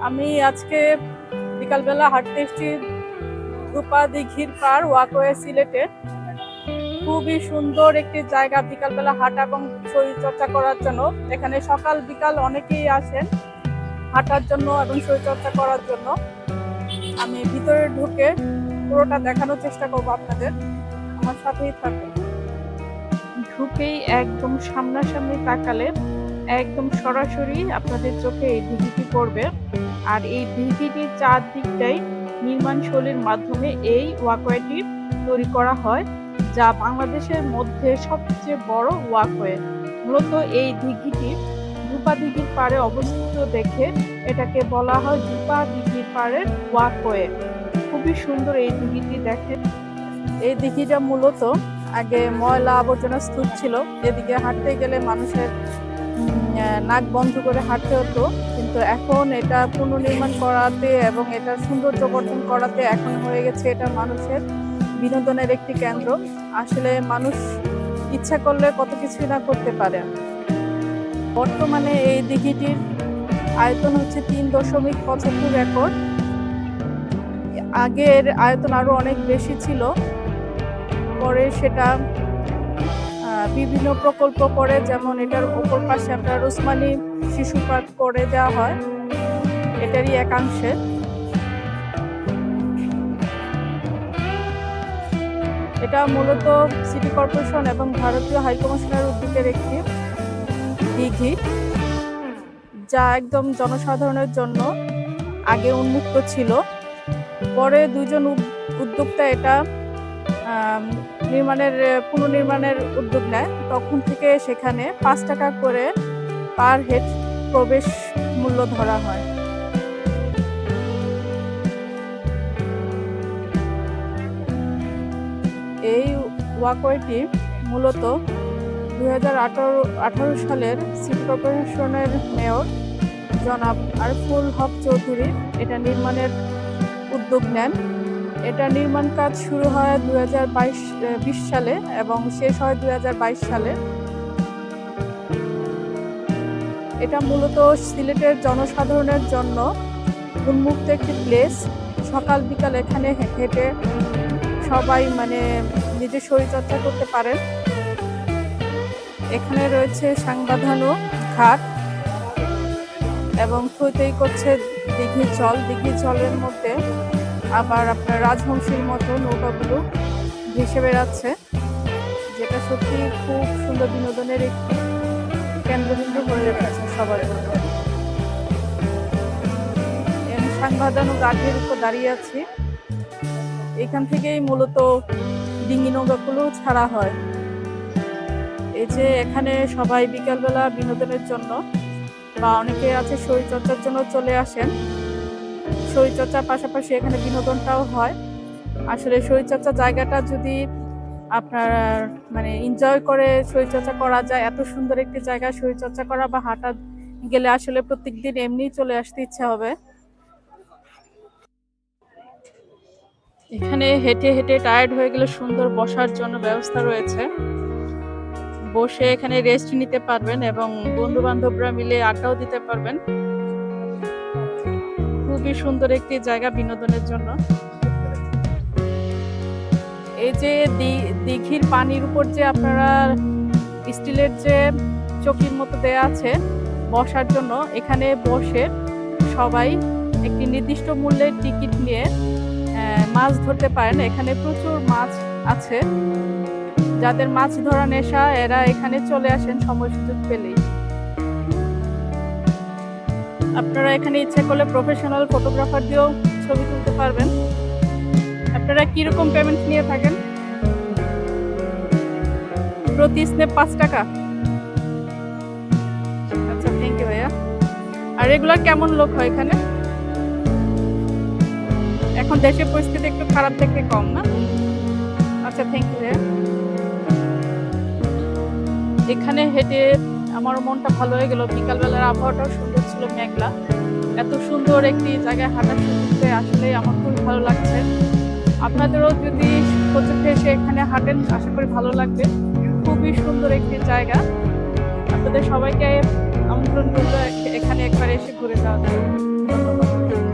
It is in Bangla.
আমি আজকে বিকালবেলা হাঁটতে এসেছি রূপা দিঘির পার ওয়াকওয়ে সিলেটে। খুবই সুন্দর একটি জায়গা বিকালবেলা হাঁটা এবং শরীরচর্চা করার জন্য। এখানে সকাল বিকাল অনেকেই আসেন হাঁটার জন্য এবং শরীরচর্চা করার জন্য। আমি ভিতরে ঢুকে পুরোটা দেখানোর চেষ্টা করব আপনাদের। আমার সাথেই থাকুন। ঢুকেই একদম সামনাসামনি তাকালে একদম সরাসরি আপনাদের চোখে এই দিঘিটি পড়বে। আর এই দিঘিটির চারদিকটাই নির্মাণ শৈলীর মাধ্যমে এই ওয়াকওয়েটি তৈরি করা হয়, যা বাংলাদেশের মধ্যে সবচেয়ে বড় ওয়াকওয়ে। মূলত এই দিঘিটি রূপা দিঘির পাড়ে অবস্থিত দেখে এটাকে বলা হয় রূপা দিঘির পাড়ের ওয়াকওয়ে। খুবই সুন্দর এই দিঘিটি দেখেন এই দিঘিটা মূলত আগে ময়লা আবর্জনা স্তূপ ছিল, এদিকে হাঁটতে গেলে মানুষের নাক বন্ধ করে হাঁটতে হতো। কিন্তু এখন এটা পুনর্নির্মাণ করাতে এবং এটা সৌন্দর্য বর্ধন করাতে এখন হয়ে গেছে এটা মানুষের বিনোদনের একটি কেন্দ্র। আসলে মানুষ ইচ্ছা করলে কত কিছুই না করতে পারে। বর্তমানে এই দিঘিটির আয়তন হচ্ছে তিন দশমিক পঁচাত্তর একর। আগের আয়তন আরও অনেক বেশি ছিল। পরে সেটা বিভিন্ন প্রকল্প করে, যেমন এটার ওপর পাশে আপনার ওসমানী শিশু পার্ক করে দেওয়া হয়। এটারই একাংশে। এটা মূলত সিটি কর্পোরেশন এবং ভারতীয় হাইকমিশনের উদ্যোগের একটি দিঘি, যা একদম জনসাধারণের জন্য আগে উন্মুক্ত ছিল। পরে দুজন উদ- উদ্যোক্তা এটা নির্মাণের পুনর্নির্মাণের উদ্যোগ নেয়। তখন থেকে সেখানে পাঁচ টাকা করে পার হেড প্রবেশ মূল্য ধরা হয়। এই ওয়াকওয়েটি মূলত দু হাজার সালের সিটি কর্পোরেশনের মেয়র জনাব আরফুল হক চৌধুরী এটা নির্মাণের উদ্যোগ নেন। এটা নির্মাণ কাজ শুরু হয় দুই হাজার সালে এবং শেষ হয় দুই হাজার বাইশ সালে। এটা মূলত সিলেটের জনসাধারণের জন্য উন্মুক্ত একটি প্লেস। সকাল, বিকাল এখানে হেঁটে সবাই মানে নিজের শরীরচর্চা করতে পারেন। এখানে রয়েছে সাংবাধানো ঘাট এবং থইতেই করছে দিঘির জল। দিঘির জলের মধ্যে আবার আপনার রাজহংসীর মতো নৌকাগুলো ভেসে বেড়াচ্ছে যেটা সত্যি খুব সুন্দর বিনোদনের একটি কেন্দ্রবিন্দু হয়ে রেখেছে সবার জন্য সাংবাদানো গাঠের উপর দাঁড়িয়ে আছি। এখান থেকেই মূলত ডিঙ্গি নৌকাগুলো ছাড়া হয়। এই যে এখানে সবাই বিকালবেলা বিনোদনের জন্য বা অনেকে আছে শরীরচর্চার জন্য চলে আসেন। শরীরচর্চার পাশাপাশি এখানে বিনোদনটাও হয়। আসলে শরীরচর্চা জায়গাটা যদি আপনার মানে এনজয় করে শরীরচর্চা করা যায়, এত সুন্দর একটি জায়গা শরীরচর্চা করা বা হাঁটা গেলে আসলে প্রত্যেক দিন এমনিই চলে আসতে ইচ্ছা হবে। এখানে হেঁটে হেঁটে টায়ার্ড হয়ে গেলে সুন্দর বসার জন্য ব্যবস্থা রয়েছে। বসে এখানে রেস্ট নিতে পারবেন এবং বন্ধু বান্ধবরা মিলে আড্ডাও দিতে পারবেন। খুবই সুন্দর একটি জায়গা বিনোদনের জন্য। এই যে দিঘির পানির উপর যে আপনারা স্টিলের যে চকির মতো দেয়া আছে বসার জন্য, এখানে বসে সবাই একটি নির্দিষ্ট মূল্যের টিকিট নিয়ে মাছ ধরতে পারেন। এখানে প্রচুর মাছ আছে। যাদের মাছ ধরা নেশা, এরা এখানে চলে আসেন সময় সুযোগ পেলেই। আপনারা এখানে ইচ্ছে করলে প্রফেশনাল ফটোগ্রাফার দিয়েও ছবি তুলতে পারবেন। আপনারা কীরকম পেমেন্ট নিয়ে থাকেন? প্রতি স্নেপ পাঁচ টাকা। আচ্ছা থ্যাংক ইউ ভাইয়া। আর রেগুলার কেমন লোক হয় এখানে? এখন দেশের পরিস্থিতি একটু খারাপ থেকে কম না? আচ্ছা থ্যাংক ইউ ভাইয়া। এখানে হেঁটে আমার মনটা ভালো হয়ে গেল। বিকালবেলার আবহাওয়াটাও সুন্দর ছিল, মেঘলা। এত সুন্দর একটি জায়গায় হাঁটা সুযোগ আসলে আমার খুবই ভালো লাগছে। আপনাদেরও যদি প্রচুর এসে এখানে হাঁটেন, আশা করি ভালো লাগবে। খুবই সুন্দর একটি জায়গা। আপনাদের সবাইকে আমন্ত্রণ করল এখানে একবার এসে ঘুরে যাওয়া জন্য।